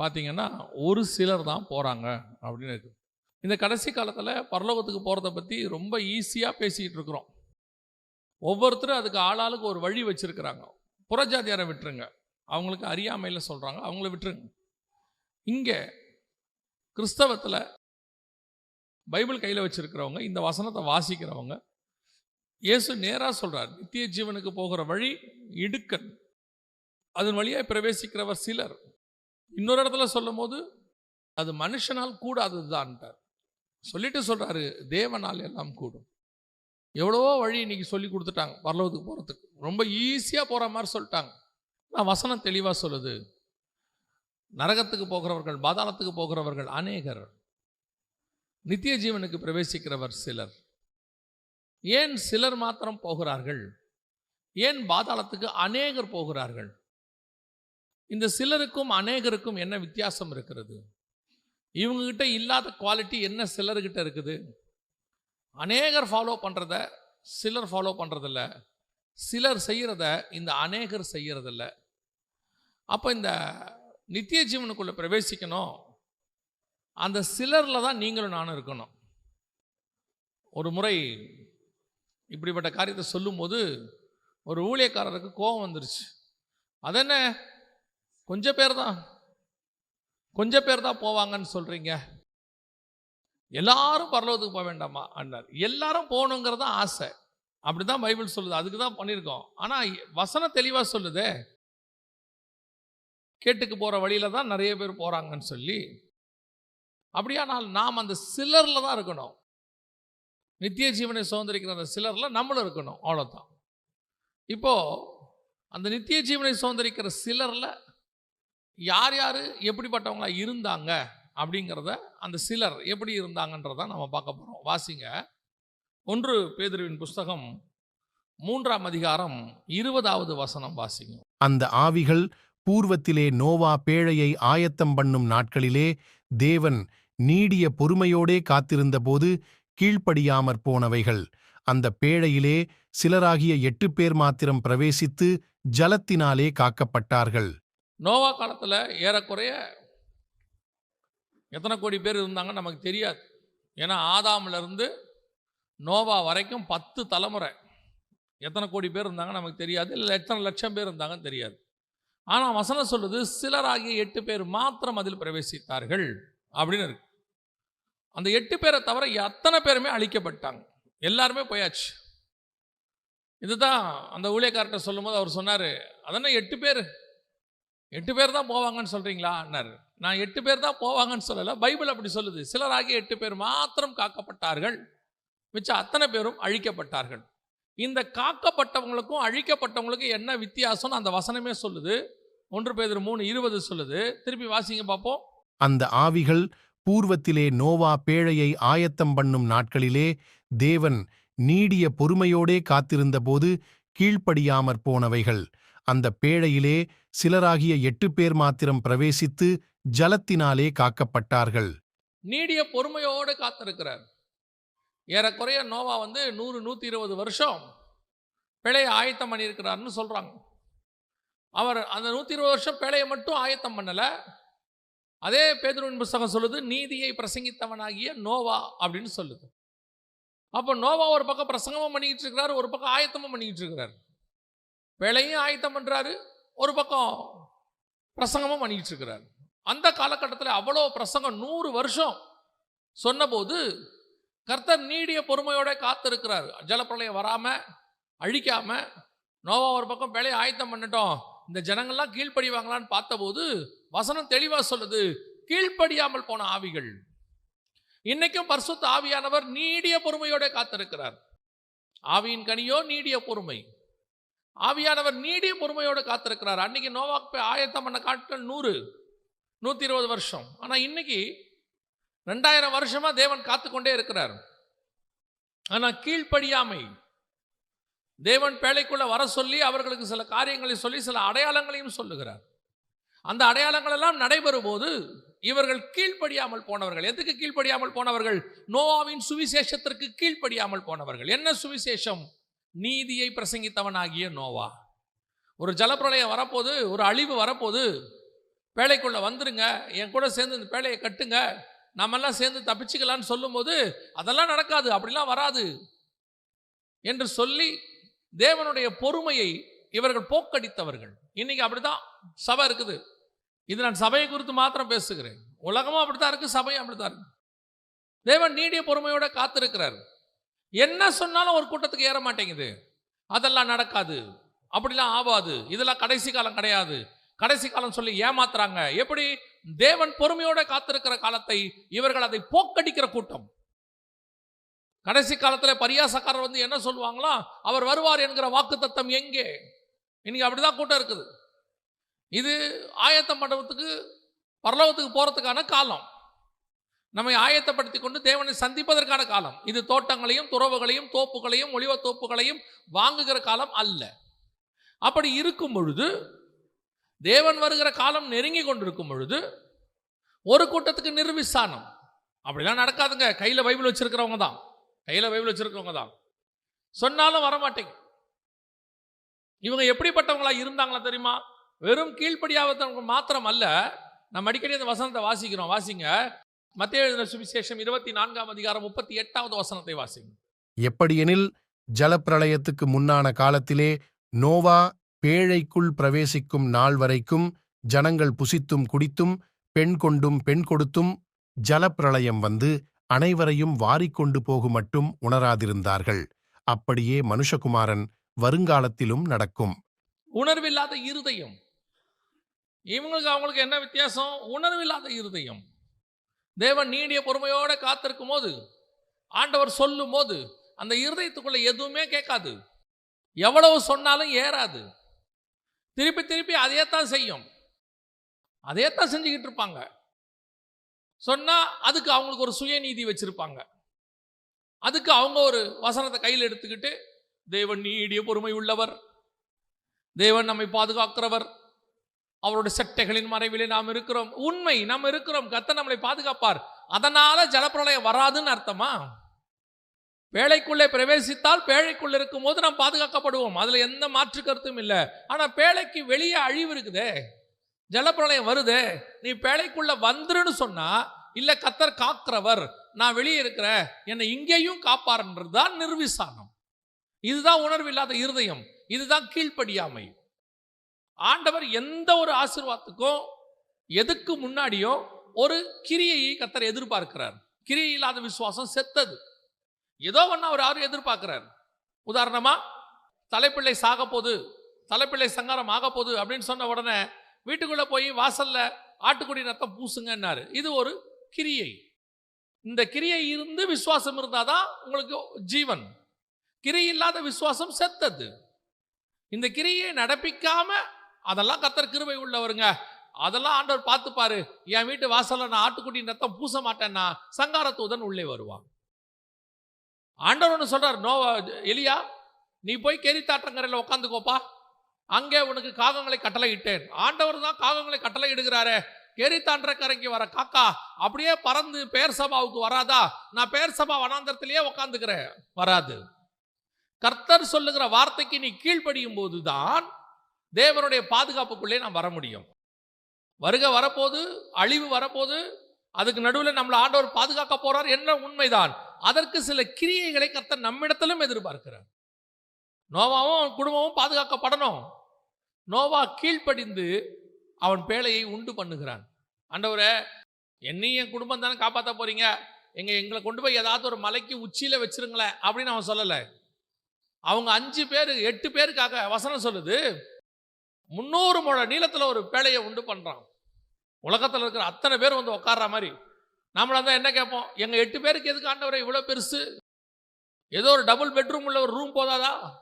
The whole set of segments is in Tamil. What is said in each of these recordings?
பார்த்தீங்கன்னா ஒரு சிலர் தான் போகிறாங்க அப்படின்னு இருக்குது இந்த கடைசி காலத்தில் பரலோகத்துக்கு போகிறத பற்றி ரொம்ப ஈஸியாக பேசிகிட்டு இருக்கிறோம். ஒவ்வொருத்தரும் அதுக்கு ஆளாளுக்கு ஒரு வழி வச்சுருக்கிறாங்க. புறஜாதியாரை விட்டுருங்க. அவங்களுக்கு அறியாமையில் சொல்கிறாங்க அவங்கள விட்டுருங்க. இங்கே கிறிஸ்தவத்தில் பைபிள் கையில் வச்சுருக்கிறவங்க இந்த வசனத்தை வாசிக்கிறவங்க இயேசு நேராக சொல்கிறார் நித்திய ஜீவனுக்கு போகிற வழி இடுக்கன். அதன் வழியாக பிரவேசிக்கிறவர் சிலர். இன்னொரு இடத்துல சொல்லும் போது அது மனுஷனால் கூடாததுதான்ட்டார். சொல்லிட்டு சொல்கிறாரு தேவனால் எல்லாம் கூடும். எவ்வளவோ வழி இன்னைக்கு சொல்லி கொடுத்துட்டாங்க பரலோகத்துக்கு போகிறதுக்கு ரொம்ப ஈஸியாக போகிற மாதிரி சொல்லிட்டாங்க. நான் வசனம் தெளிவாக சொல்லுது. நரகத்துக்கு போகிறவர்கள் பாதாளத்துக்கு போகிறவர்கள் அநேகர். நித்திய ஜீவனுக்கு பிரவேசிக்கிறவர் சிலர். ஏன் சிலர் மாத்திரம் போகிறார்கள்? ஏன் பாதாளத்துக்கு அநேகர் போகிறார்கள்? இந்த சிலருக்கும் அநேகருக்கும் என்ன வித்தியாசம் இருக்கிறது? இவங்ககிட்ட இல்லாத குவாலிட்டி என்ன சிலர்கிட்ட இருக்குது? அநேகர் ஃபாலோ பண்ணுறத சிலர் ஃபாலோ பண்ணுறதில்ல சிலர் செய்கிறத இந்த அநேகர் செய்கிறதில்ல அப்போ இந்த நித்திய ஜீவனுக்குள்ளே பிரவேசிக்கணும். அந்த சிலரில் தான் நீங்களும் நானும் இருக்கணும். ஒரு முறை இப்படிப்பட்ட காரியத்தை சொல்லும்போது ஒரு ஊழியக்காரருக்கு கோபம் வந்துருச்சு. அதென்ன? கொஞ்சம் பேர் தான் கொஞ்சம் பேர் தான் போவாங்கன்னு சொல்கிறீங்க எல்லாரும் பரலோகத்துக்கு போக வேண்டாமா? அண்ணார் எல்லாரும் போகணுங்கிறது தான் ஆசை. அப்படி தான் பைபிள் சொல்லுது. அதுக்கு தான் பண்ணியிருக்கோம். ஆனால் வசனம் தெளிவாக சொல்லுதே. கேட்டுக்கு போகிற வழியில தான் நிறைய பேர் போகிறாங்கன்னு சொல்லி. அப்படியானால் நாம் அந்த சிலரில் தான் இருக்கணும். நித்திய ஜீவனை சுதந்திரிக்கிற அந்த சிலரில் நம்மளும் இருக்கணும். அவ்வளோதான் இப்போது அந்த நித்திய ஜீவனை சுதந்திரிக்கிற சிலரில் யார் யார் எப்படிப்பட்டவங்களா இருந்தாங்க அப்படிங்கிறத அந்த சிலர் எப்படி இருந்தாங்கன்றத நம்ம பார்க்க போகிறோம் வாசிங்க. ஒன்று பேதுருவின் புஸ்தகம் மூன்றாம் அதிகாரம் இருபதாவது வசனம் வாசிங்க. அந்த ஆவிகள் பூர்வத்திலே நோவா பேழையை ஆயத்தம் பண்ணும் நாட்களிலே தேவன் நீடிய பொறுமையோடே காத்திருந்தபோது கீழ்ப்படியாமற் போனவைகள். அந்த பேழையிலே சிலராகிய எட்டு பேர் மாத்திரம் பிரவேசித்து ஜலத்தினாலே காக்கப்பட்டார்கள். நோவா காலத்தில் ஏறக்குறைய எத்தனை கோடி பேர் இருந்தாங்கன்னு நமக்கு தெரியாது. ஏன்னா ஆதாமிலிருந்து நோவா வரைக்கும் பத்து தலைமுறை. எத்தனை கோடி பேர் இருந்தாங்க நமக்கு தெரியாது. இல்லை எத்தனை லட்சம் பேர் இருந்தாங்கன்னு தெரியாது. ஆனால் வசனம் சொல்லுது சிலராகிய எட்டு பேர் மாத்திரம் அதில் பிரவேசித்தார்கள். அப்படின்னு இருக்கு. அந்த எட்டு பேரை தவிர அத்தனை பேருமே அழிக்கப்பட்டாங்க. எல்லாருமே போயாச்சு. இதுதான் அந்த ஊழியக்கார்ட்ட சொல்லும்போது அவர் சொன்னார் அதென்ன எட்டு பேர்? எட்டு பேர் தான் போவாங்கன்னு சொல்கிறீங்களான்னாரு நான் எட்டு பேர் தான் போவாங்கன்னு சொல்லலை. பைபிள் அப்படி சொல்லுது. சிலராகி எட்டு பேர் மாத்திரம் காக்கப்பட்டார்கள். மிச்சம் அத்தனை பேரும் அழிக்கப்பட்டார்கள். இந்த காக்கப்பட்டவங்களுக்கும் அழிக்கப்பட்டவங்களுக்கும் என்ன வித்தியாசம்னு அந்த வசனமே சொல்லுது. ஒன்று பேர் மூணு இருபது சொல்லுது. திருப்பி வாசிங்க பார்ப்போம் அந்த ஆவிகள் பூர்வத்திலே நோவா பேழையை ஆயத்தம் பண்ணும் நாட்களிலே தேவன் நீடிய பொறுமையோடே காத்திருந்தபோது கீழ்ப்படியாமற் போனவைகள். அந்த பேழையிலே சிலராகிய எட்டு பேர் மாத்திரம் பிரவேசித்து ஜலத்தினாலே காக்கப்பட்டார்கள். நீடிய பொறுமையோடு காத்திருக்கிறார். ஏறக்குறைய நோவா வந்து நூறு நூற்றி இருபது வருஷம் பிழையை ஆயத்தம் பண்ணியிருக்கிறார்னு சொல்கிறாங்க அவர் அந்த நூற்றி இருபது வருஷம் பிழையை மட்டும் ஆயத்தம் பண்ணலை. அதே பேதுருவின் புஸ்தகம் சொல்லுது நீதியை பிரசங்கித்தவனாகிய நோவா அப்படின்னு சொல்லுது. அப்போ நோவா ஒரு பக்கம் பிரசங்கமும் பண்ணிக்கிட்டு இருக்கிறார் ஒரு பக்கம் ஆயத்தமும் பண்ணிக்கிட்டு இருக்கிறாரு. வேலையும் ஆயத்தம் பண்ணுறாரு ஒரு பக்கம் பிரசங்கமும் பண்ணிக்கிட்டு இருக்கிறாரு. அந்த காலகட்டத்தில் அவ்வளோ பிரசங்கம் நூறு வருஷம் சொன்னபோது கர்த்தர் நீடிய பொறுமையோட காத்திருக்கிறார். ஜலப்பிரளயம் வராமல் அழிக்காமல் நோவா ஒரு பக்கம் வேலையை ஆயத்தம் பண்ணிட்டோம் இந்த ஜனங்கள்லாம் கீழ்ப்படிவாங்களான்னு பார்த்தபோது வசனம் தெளிவாக சொல்லுது கீழ்ப்படியாமல் போன ஆவிகள். இன்னைக்கும் பரிசுத்த ஆவியானவர் நீடிய பொறுமையோட காத்திருக்கிறார். ஆவியின் கனியோ நீடிய பொறுமை. ஆவியானவர் நீடி பொறுமையோடு காத்திருக்கிறார். அன்னைக்கு நோவாக் போய் ஆயத்தம் பண்ண காட்கள் நூறு நூற்றி இருபது வருஷம். ஆனால் இன்னைக்கு ரெண்டாயிரம் வருஷமாக தேவன் காத்துக்கொண்டே இருக்கிறார். ஆனால் கீழ்ப்படியாமை தேவன் பேழைக்குள்ள வர சொல்லி அவர்களுக்கு சில காரியங்களை சொல்லி சில அடையாளங்களையும் சொல்லுகிறார். அந்த அடையாளங்கள் எல்லாம் நடைபெறும் போது இவர்கள் கீழ்ப்படியாமல் போனவர்கள். எதுக்கு கீழ்ப்படியாமல் போனவர்கள்? நோவாவின் சுவிசேஷத்திற்கு கீழ்ப்படியாமல் போனவர்கள். என்ன சுவிசேஷம்? நீதியை பிரசங்கித்தவனாகிய நோவா. ஒரு ஜலப்பிரளயம் வரப்போது ஒரு அழிவு வரப்போது பேழைக்குள்ள வந்துருங்க என் கூட சேர்ந்து இந்த பேழையை கட்டுங்க நம்மெல்லாம் சேர்ந்து தப்பிச்சுக்கலான்னு சொல்லும்போது அதெல்லாம் நடக்காது அப்படிலாம் வராது என்று சொல்லி தேவனுடைய பொறுமையை இவர்கள் போக்கடித்தவர்கள். இன்னைக்கு அப்படிதான் சபை இருக்குது. இது நான் சபையை குறித்து மாத்திரம் பேசுகிறேன். உலகமும் அப்படித்தான் இருக்கு சபையும் அப்படித்தான் இருக்கு. தேவன் நீடிய பொறுமையோட காத்திருக்கிறார். என்ன சொன்னாலும் ஒரு கூட்டத்துக்கு ஏற மாட்டேங்குது. அதெல்லாம் நடக்காது. அப்படிலாம் ஆகாது இதெல்லாம் கடைசி காலம் கிடையாது. கடைசி காலம் சொல்லி ஏமாத்துறாங்க. எப்படி? தேவன் பொறுமையோட காத்திருக்கிற காலத்தை இவர்கள் அதை போக்கடிக்கிற கூட்டம். கடைசி காலத்தில் பரியாசக்காரர் வந்து என்ன சொல்லுவாங்களா? அவர் வருவார் என்கிற வாக்கு தத்தம் எங்கே? இன்னைக்கு அப்படிதான் கூட்டம் இருக்குது. இது ஆயத்த மண்டபத்துக்கு பரலோகத்துக்கு போறதுக்கான காலம். நம்மை ஆயத்தப்படுத்தி கொண்டு தேவனை சந்திப்பதற்கான காலம். இது தோட்டங்களையும் துறவுகளையும் தோப்புகளையும் ஒளிவ தோப்புகளையும் வாங்குகிற காலம் அல்ல. அப்படி இருக்கும் பொழுது தேவன் வருகிற காலம் நெருங்கி கொண்டிருக்கும் பொழுது ஒரு கூட்டத்துக்கு நிர்விசானம். அப்படிலாம் நடக்காதுங்க. கையில் பைபிள் வச்சிருக்கிறவங்க தான். கையில் பைபிள் வச்சிருக்கிறவங்க தான். சொன்னாலும் வரமாட்டேங்க. இவங்க எப்படிப்பட்டவங்களா இருந்தாங்களா தெரியுமா? வெறும் கீழ்ப்படியாவத்தவங்க மாத்திரம் அல்ல நம்ம அடிக்கடி அந்த வசனத்தை வாசிக்கிறோம். வாசிங்க. மத்திய எழுதின சுவிசேஷம் இருபத்தி நான்காம் அதிகாரம் முப்பத்தி எட்டாவது வசனத்தை வாசிங்க எப்படியெனில் ஜலப்பிரளயத்துக்கு முன்னான காலத்திலே நோவா பேழைக்குள் பிரவேசிக்கும் நாள் வரைக்கும் ஜனங்கள் புசித்தும் குடித்தும் பெண் கொண்டும் பெண் கொடுத்தும் ஜலப்பிரளயம் வந்து அனைவரையும் வாரிக்கொண்டு போகும் மட்டும் உணராதிருந்தார்கள். அப்படியே மனுஷகுமாரன் வருங்காலத்திலும் நடக்கும். உணர்வில்லாத இருதயம். இவங்களுக்கு அவங்களுக்கு என்ன வித்தியாசம்? உணர்வில்லாத இருதயம். தேவன் நீடிய பொறுமையோட காத்திருக்கும் போது ஆண்டவர் சொல்லும் போது அந்த இருதயத்துக்குள்ள எதுவுமே கேட்காது. எவ்வளவு சொன்னாலும் ஏறாது. திருப்பி திருப்பி அதே தான் செய்யும். அதே தான் செஞ்சுக்கிட்டு இருப்பாங்க. சொன்னால் அதுக்கு அவங்களுக்கு ஒரு சுயநீதி வச்சுருப்பாங்க. அதுக்கு அவங்க ஒரு வசனத்தை கையில் எடுத்துக்கிட்டு தேவன் நீடிய பொறுமை உள்ளவர். தேவன் நம்மை பாதுகாக்கிறவர். அவருடைய செட்டைகளின் மறைவிலே நாம் இருக்கிறோம். உண்மை நாம் இருக்கிறோம். கத்த நம்மளை பாதுகாப்பார். அதனால ஜலப்பிரளயம் வராதுன்னு அர்த்தமா? பேழைக்குள்ளே பிரவேசித்தால் பேழைக்குள்ளே இருக்கும் போது நாம் பாதுகாக்கப்படுவோம். அதில் எந்த மாற்று கருத்தும் இல்லை. ஆனால் பேழைக்கு வெளியே அழிவு இருக்குதே. ஜலப்பிரளயம் வருதே. நீ பேழைக்குள்ளே வந்துருன்னு சொன்னால் இல்லை கத்தர் காக்கிறவர். நான் வெளியே இருக்கிறேன். என்னை இங்கேயும் காப்பார்ன்றது தான் நிர்விசானம். இதுதான் உணர்வில்லாத இருதயம். இதுதான் கீழ்ப்படியாமை. ஆண்டவர் எந்த ஒரு ஆசிர்வாதத்துக்கும் எதுக்கு முன்னாடியும் ஒரு கிரியையை கத்தர் எதிர்பார்க்கிறார். கிரியை இல்லாத விசுவாசம் செத்தது. ஏதோ ஒன்று அவர் யாரும் எதிர்பார்க்கிறார். உதாரணமா தலைப்பிள்ளை சாக போது தலைப்பிள்ளை சங்காரம் ஆக போது அப்படின்னு சொன்ன உடனே வீட்டுக்குள்ள போய் வாசல்ல ஆட்டுக்குடி ரத்தம் பூசுங்கன்னாரு. இது ஒரு கிரியை. இந்த கிரியை இருந்து விசுவாசம் இருந்தாதான் உங்களுக்கு ஜீவன். கிரி இல்லாத விசுவாசம் செத்தது. இந்த கிரியை நடப்பிக்காம அதெல்லாம் கத்தர் கிருபை உள்ளவருங்க. அதெல்லாம் ஆண்டவர் பார்த்துப்பாரு. என் வீட்டு வாசல்ல நான் ஆட்டுக்குட்டி ரத்தம் பூச மாட்டேன்னா சங்காரத்தூதன் உள்ளே வருவான். ஆண்டவர் ஒன்று சொல்றார் நோவா எலியா நீ போய் கேரித்தாற்றங்கரையில் உட்காந்துக்கோப்பா அங்கே உனக்கு காகங்களை கட்டளை இட்டேன் ஆண்டவர் தான் காகங்களை கட்டளை இடுகிறாரே கெரித்தாண்டக்கரைக்கு வர காக்கா அப்படியே பறந்து பேர் சபாவுக்கு வராதா? நான் பேர் சபா வனாந்தரத்திலேயே உட்காந்துக்கிறேன் வராது. கர்த்தர் சொல்லுகிற வார்த்தைக்கு நீ கீழ்ப்படியும் போதுதான் தேவனுடைய பாதுகாப்புக்குள்ளே நாம் வர முடியும். வருக வரப்போது அழிவு வரப்போது அதுக்கு நடுவில் நம்மளை ஆண்டவர் பாதுகாக்க போறார் என்ன உண்மைதான். அதற்கு சில கிரியைகளை கர்த்தர் நம்மிடத்திலும் எதிர்பார்க்கிறார். நோவாவும் அவன் குடும்பமும் பாதுகாக்கப்படணும். நோவா கீழ்ப்படிந்து அவன் பேழையை உண்டு பண்ணுகிறான். ஆண்டவரே என்னையும் என் குடும்பம் தானே காப்பாற்ற போறீங்க? எங்க எங்களை கொண்டு போய் ஏதாவது ஒரு மலைக்கு உச்சியில வச்சிருங்களேன் அப்படின்னு அவன் சொல்லலை. அவங்க அஞ்சு பேர் எட்டு பேருக்காக வசனம் சொல்லுது. முன்னூறு முழ நீளத்தில் ஒரு பேழையை உண்டு பண்ணுறான் உலகத்தில் இருக்கிற அத்தனை பேர் வந்து உட்கார்ற மாதிரி. நம்மள தான் என்ன கேட்போம்? எங்கள் எட்டு பேருக்கு எதுக்கு ஆண்டவரை இவ்வளோ பெருசு? ஏதோ ஒரு டபுள் பெட்ரூம் உள்ள ஒரு ரூம் போதாதா?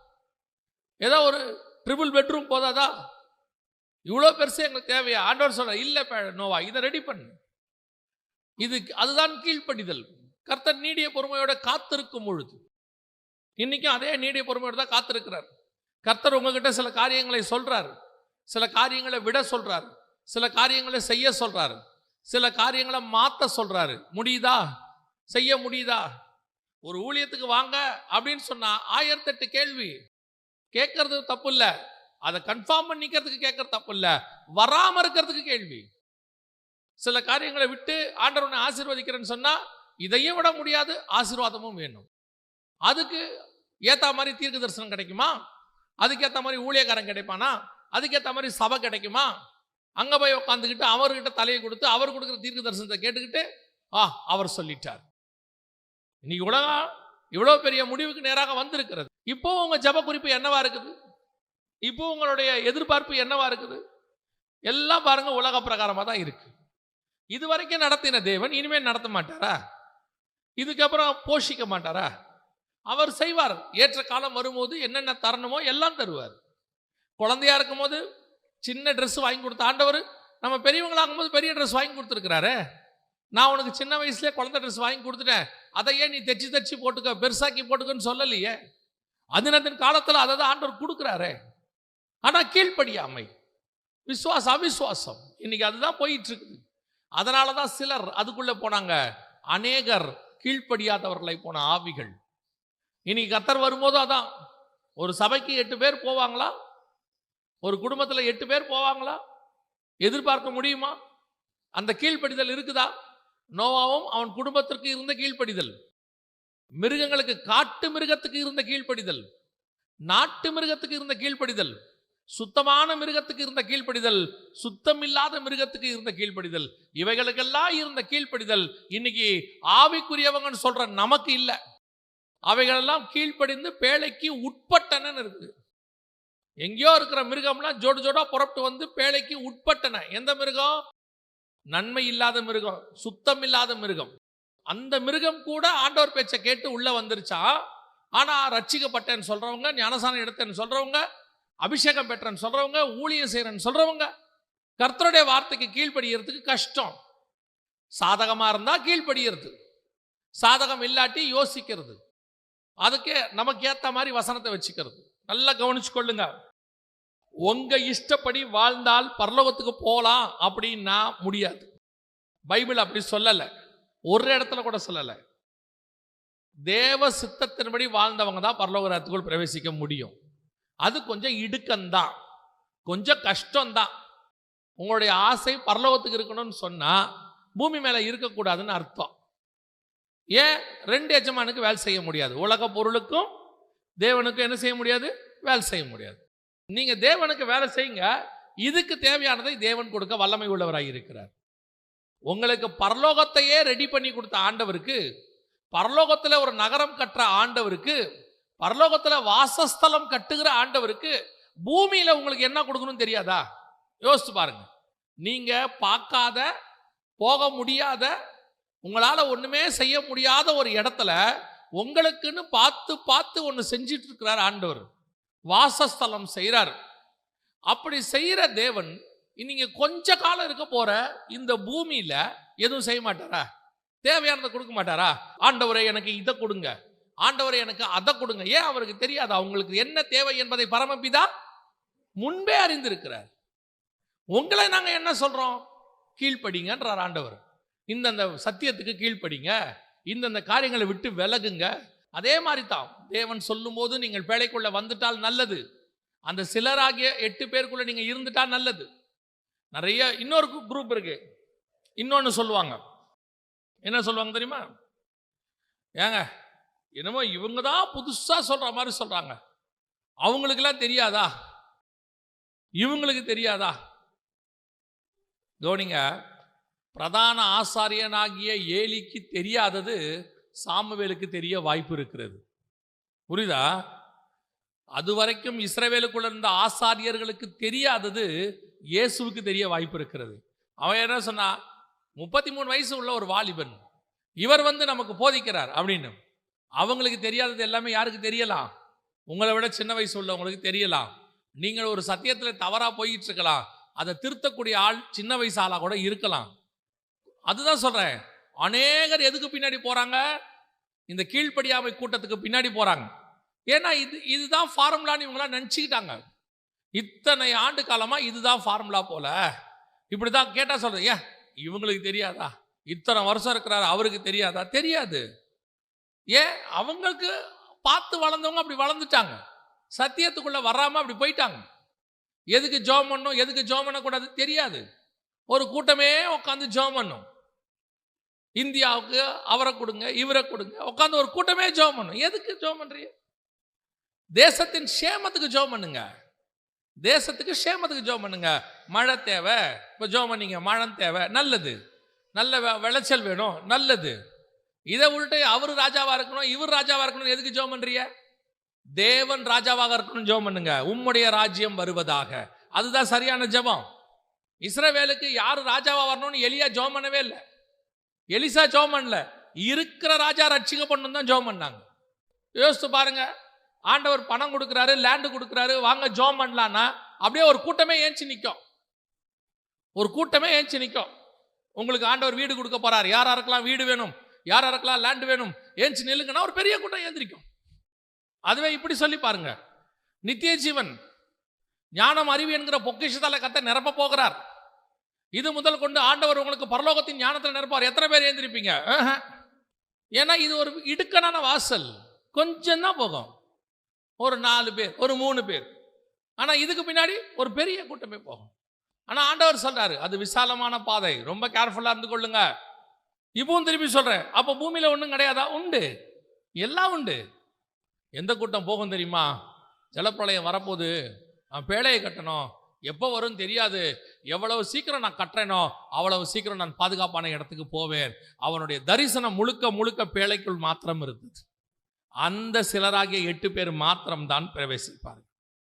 ஏதோ ஒரு ட்ரிபிள் பெட்ரூம் போதாதா? இவ்வளோ பெருசு எங்களுக்கு தேவையா? ஆண்டவர் சொல்ற இல்லை பே- நோவா இதை ரெடி பண்ணு. இது அதுதான் கீழ்ப்படிதல். கர்த்தர் நீடிய பொறுமையோட காத்திருக்கும் பொழுது. இன்னைக்கும் அதே நீடிய பொறுமையோடு தான் காத்திருக்கிறார். கர்த்தர் உங்ககிட்ட சில காரியங்களை சொல்கிறாரு சில காரியங்களை விட சொல்கிறாரு சில காரியங்களை செய்ய சொல்கிறாரு சில காரியங்களை மாற்ற சொல்றாரு. முடியுதா? செய்ய முடியுதா? ஒரு ஊழியத்துக்கு வாங்க அப்படின்னு சொன்னால் ஆயிரத்தெட்டு கேள்வி. கேட்கறது தப்பு இல்லை. அதை கன்ஃபார்ம் பண்ணிக்கிறதுக்கு கேட்கற தப்பு இல்லை. வராமல் இருக்கிறதுக்கு கேள்வி. சில காரியங்களை விட்டு ஆண்டவனை ஆசீர்வதிக்கிறேன்னு சொன்னால் இதையும் விட முடியாது ஆசீர்வாதமும் வேணும். அதுக்கு ஏற்ற மாதிரி தீர்க்க தரிசனம் கிடைக்குமா? அதுக்கேற்ற மாதிரி ஊழியக்காரன் கிடைப்பானா? அதுக்கேற்ற மாதிரி சபை கிடைக்குமா? அங்கே போய் உட்காந்துக்கிட்டு அவர்கிட்ட தலையை கொடுத்து அவர் கொடுக்குற தீர்க்க தரிசனத்தை கேட்டுக்கிட்டு ஆ அவர் சொல்லிட்டார். இன்னைக்கு உலகம் இவ்வளோ பெரிய முடிவுக்கு நேராக வந்திருக்கிறது. இப்போ உங்கள் ஜப குறிப்பு என்னவா இருக்குது? இப்போ உங்களுடைய எதிர்பார்ப்பு என்னவா இருக்குது? எல்லாம் பாருங்க உலக பிரகாரமாக தான் இருக்கு. இது வரைக்கும் நடத்தின தேவன் இனிமேல் நடத்த மாட்டாரா? இதுக்கப்புறம் போஷிக்க மாட்டாரா? அவர் செய்வார். ஏற்ற காலம் வரும்போது என்னென்ன தரணுமோ எல்லாம் தருவார். குழந்தையா இருக்கும்போது சின்ன ட்ரெஸ் வாங்கி கொடுத்த ஆண்டவர் நம்ம பெரியவங்களாகும் போது பெரிய ட்ரெஸ் வாங்கி கொடுத்துருக்கிறாரு. நான் உனக்கு சின்ன வயசுலேயே குழந்தை ட்ரெஸ் வாங்கி கொடுத்துட்டேன். அதை ஏன் நீ தைச்சி தைச்சி போட்டுக்க பெருசாக்கி போட்டுக்கன்னு சொல்லலையே. அதினத்தின் காலத்தில் அதை தான் ஆண்டவர் கொடுக்குறாரே. ஆனால் கீழ்ப்படியாமை. விசுவாசம் அவிசுவாசம். இன்னைக்கு அதுதான் போயிட்டு இருக்குது அதனால தான் சிலர் அதுக்குள்ளே போனாங்க. அநேகர் கீழ்ப்படியாதவர்களை போன ஆவிகள். இன்னைக்கு கத்தர் வரும்போது அதான் ஒரு சபைக்கு எட்டு பேர் போவாங்களா? ஒரு குடும்பத்தில் எட்டு பேர் போவாங்களா? எதிர்பார்க்க முடியுமா? அந்த கீழ்ப்படிதல் இருக்குதா? நோவாவும் அவன் குடும்பத்திற்கு இருந்த கீழ்ப்படிதல். மிருகங்களுக்கு காட்டு மிருகத்துக்கு இருந்த கீழ்ப்படிதல். நாட்டு மிருகத்துக்கு இருந்த கீழ்ப்படிதல். சுத்தமான மிருகத்துக்கு இருந்த கீழ்ப்படிதல். சுத்தமில்லாத மிருகத்துக்கு இருந்த கீழ்ப்படிதல். இவைகளுக்கெல்லாம் இருந்த கீழ்ப்படிதல். இன்னைக்கு ஆவிக்குரியவங்கன்னு சொல்ற நமக்கு இல்லை. அவைகளெல்லாம் கீழ்ப்படிந்து பேழைக்கு உட்பட்டனன்னு இருக்குது. எங்கேயோ இருக்கிற மிருகம்லாம் ஜோடு ஜோடா புறப்பட்டு வந்து பேழைக்கு உட்பட்டன. எந்த மிருகம்? நன்மை இல்லாத மிருகம் சுத்தம் இல்லாத மிருகம். அந்த மிருகம் கூட ஆண்டவர் பேச்சை கேட்டு உள்ள வந்துருச்சா? ஆனா ரட்சிக்கப்பட்டேன்னு சொல்றவங்க ஞானசானம் எடுத்தேன்னு சொல்றவங்க அபிஷேகம் பெற்றேன்னு சொல்றவங்க ஊழியம் செய்யறேன்னு சொல்றவங்க கர்த்தருடைய வார்த்தைக்கு கீழ்ப்படியறதுக்கு கஷ்டம். சாதகமா இருந்தா கீழ்ப்படியறது. சாதகம் இல்லாட்டி யோசிக்கிறது. அதுக்கு நமக்கு ஏத்த மாதிரி வசனத்தை வச்சுக்கிறது. நல்லா கவனிச்சு கொள்ளுங்க உங்க இஷ்டப்படி வாழ்ந்தால் பரலோகத்துக்கு போகலாம் அப்படின்னா முடியாது. பைபிள் அப்படி சொல்லலை. ஒரு இடத்துல கூட சொல்லலை. தேவ சித்தத்தின்படி வாழ்ந்தவங்க தான் பரலோக ராஜ்யத்துக்குள் பிரவேசிக்க முடியும். அது கொஞ்சம் இடுக்கம்தான். கொஞ்சம் கஷ்டம்தான். உங்களுடைய ஆசை பரலோகத்துக்கு இருக்கணும்னு சொன்னால் பூமி மேலே இருக்கக்கூடாதுன்னு அர்த்தம். ஏன்? ரெண்டு எஜமானுக்கு வேலை செய்ய முடியாது. உலக பொருளுக்கும் தேவனுக்கு என்ன செய்ய முடியாது? வேலை செய்ய முடியாது. நீங்கள் தேவனுக்கு வேலை செய்யுங்க. இதுக்கு தேவையானதை தேவன் கொடுக்க வல்லமை உள்ளவராக இருக்கிறார். உங்களுக்கு பரலோகத்தையே ரெடி பண்ணி கொடுத்த ஆண்டவருக்கு பரலோகத்தில் ஒரு நகரம் கட்டுற ஆண்டவருக்கு பரலோகத்தில் வாசஸ்தலம் கட்டுகிற ஆண்டவருக்கு பூமியில் உங்களுக்கு என்ன கொடுக்கணும்னு தெரியாதா? யோசித்து பாருங்க. நீங்கள் பார்க்காத போக முடியாத உங்களால் ஒன்றுமே செய்ய முடியாத ஒரு இடத்துல உங்களுக்குன்னு பார்த்து பார்த்து ஒன்று செஞ்சிட்டு இருக்கிறார் ஆண்டவர். வாசஸ்தலம் செய்கிறார் அப்படி செய்கிற தேவன் நீங்க கொஞ்ச காலம் இருக்க போற இந்த பூமியில எதுவும் செய்ய மாட்டாரா? தேவையானதை கொடுக்க மாட்டாரா? ஆண்டவரை எனக்கு இதை கொடுங்க. ஆண்டவரை எனக்கு அதை கொடுங்க. ஏன் அவருக்கு தெரியாது? அவங்களுக்கு என்ன தேவை என்பதை பரமபிதா முன்பே அறிந்திருக்கிறார். உங்களை நாங்கள் என்ன சொல்றோம்? கீழ்ப்படிங்கன்றார் ஆண்டவர். இந்தந்த சத்தியத்துக்கு கீழ்ப்படிங்க. இந்தந்த காரியங்களை விட்டு விலகுங்க. அதே மாதிரி தான் தேவன் சொல்லும் போது நீங்கள் பேழைக்குள்ளே வந்துட்டால் நல்லது. அந்த சிலராகிய எட்டு பேருக்குள்ள நீங்கள் இருந்துட்டால் நல்லது. நிறைய இன்னொரு குரூப் இருக்கு. இன்னொன்று சொல்லுவாங்க. என்ன சொல்லுவாங்க தெரியுமா? ஏங்க என்னமோ இவங்க தான் புதுசாக சொல்கிற மாதிரி சொல்கிறாங்க அவங்களுக்கெல்லாம் தெரியாதா? இவங்களுக்கு தெரியாதா? கவனிங்க பிரதான ஆசாரியனாகிய ஏலிக்கு தெரியாதது சாமுவேலுக்கு தெரிய வாய்ப்பு இருக்கிறது. புரியுதா அது வரைக்கும் இஸ்ரவேலுக்குள்ள இருந்த ஆசாரியர்களுக்கு தெரியாதது இயேசுவுக்கு தெரிய வாய்ப்பு இருக்கிறது. அவன் என்ன சொன்னா முப்பத்தி மூணு வயசு உள்ள ஒரு வாலிபன். இவர் வந்து நமக்கு போதிக்கிறார் அப்படின்னு. அவங்களுக்கு தெரியாதது எல்லாமே யாருக்கு தெரியலாம்? உங்களை விட சின்ன வயசு உள்ளவங்களுக்கு தெரியலாம். நீங்கள் ஒரு சத்தியத்தில் தவறாக போயிட்டு இருக்கலாம். அதை திருத்தக்கூடிய ஆள் சின்ன வயசு ஆளாக கூட இருக்கலாம். அதுதான் சொல்கிறேன் அநேகர் எதுக்கு பின்னாடி போகிறாங்க இந்த கீழ்ப்படியாமை கூட்டத்துக்கு பின்னாடி போகிறாங்க ஏன்னா இது இதுதான் ஃபார்முலான்னு இவங்களாம் நினச்சிக்கிட்டாங்க. இத்தனை ஆண்டு காலமாக இதுதான் ஃபார்முலா போல. இப்படிதான் கேட்டால் சொல்கிறேன் ஏன்? இவங்களுக்கு தெரியாதா? இத்தனை வருஷம் இருக்கிறாரு அவருக்கு தெரியாதா? தெரியாது. ஏன்? அவங்களுக்கு பார்த்து வளர்ந்தவங்க அப்படி வளர்ந்துட்டாங்க. சத்தியத்துக்குள்ளே வராமல் அப்படி போயிட்டாங்க. எதுக்கு ஜோம் பண்ணும்? எதுக்கு ஜோம் பண்ணக்கூடாது தெரியாது. ஒரு கூட்டமே உட்காந்து ஜோம் பண்ணும். இந்தியாவுக்கு அவரை கொடுங்க இவரை கொடுங்க. உட்காந்து ஒரு கூட்டமே ஜோம் பண்ணும். எதுக்கு ஜோம் பண்ணுறீங்க தேசத்தின் சேமத்துக்கு ஜோம் பண்ணுங்க. தேசத்துக்கு சேமத்துக்கு ஜோம் பண்ணுங்க. மழை தேவை இப்போ ஜோம் பண்ணீங்க மழை தேவை நல்லது. நல்ல விளைச்சல் வேணும் நல்லது. இதை உள்ட்டு அவர் ராஜாவாக இருக்கணும் இவர் ராஜாவாக இருக்கணும் எதுக்கு ஜோம் பண்ணுறிய தேவன் ராஜாவாக இருக்கணும் ஜோம் பண்ணுங்க. உம்முடைய ராஜ்யம் வருவதாக. அதுதான் சரியான ஜெபம். இஸ்ரவேலுக்கு யார் ராஜாவாக வரணும்னு எளியா ஜோம் பண்ணவே இல்லை. எலிசா ஜோம் பண்ணல. இருக்கிற ராஜா ரட்சிக்கப்படணும் தான் ஜோம் பண்ணாங்க. யோசித்து பாருங்க. ஆண்டவர் பணம் கொடுக்குறாரு லேண்டு கொடுக்குறாரு வாங்க ஜோம் பண்ணலான்னா அப்படியே ஒரு கூட்டமே ஏஞ்சி நிற்கும் ஒரு கூட்டமே ஏஞ்சி நிற்கும் உங்களுக்கு ஆண்டவர் வீடு கொடுக்க போறார். யார் யாருக்கெல்லாம் வீடு வேணும்? யார் யாருக்கெல்லாம் லேண்டு வேணும்? ஏஞ்சி நில்லுங்கன்னா ஒரு பெரிய கூட்டம் ஏந்திரிக்கும். அதுவே இப்படி சொல்லி பாருங்க. நித்திய ஜீவன் ஞானம் அறிவு என்கிற பொக்கிஷத்தால் கத்தை நிரப்ப போகிறார். இது முதல் கொண்டு ஆண்டவர் உங்களுக்கு பரலோகத்தின் ஞானத்தில் நிரப்பார். எத்தனை பேர் எழுந்திருப்பீங்க? ஏன்னா இது ஒரு இடுக்கனான வாசல். கொஞ்சம் தான் போகும் ஒரு நாலு பேர் ஒரு மூணு பேர். ஆனால் இதுக்கு பின்னாடி ஒரு பெரிய கூட்டமே போகும். ஆனால் ஆண்டவர் சொல்கிறாரு அது விசாலமான பாதை. ரொம்ப கேர்ஃபுல்லாக இருந்து கொள்ளுங்க. இப்பவும் திருப்பி சொல்கிறேன் அப்போ பூமியில் ஒன்றும் கிடையாதா? உண்டு. எல்லாம் உண்டு. எந்த கூட்டம் போகும் தெரியுமா? ஜலப்பிரளயம் வரப்போகுது. பேழையை கட்டணும். எப்போ வரும் தெரியாது. எவ்வளவு சீக்கிரம் நான் கட்டுறேனோ அவ்வளவு சீக்கிரம் நான் பாதுகாப்பான இடத்துக்கு போவேன். அவனுடைய தரிசனம் முழுக்க முழுக்க பேழைக்குள் மாத்திரம் இருந்தது. அந்த சிலராகிய எட்டு பேர் மாத்திரம்தான் பிரவேசிப்பார்கள்.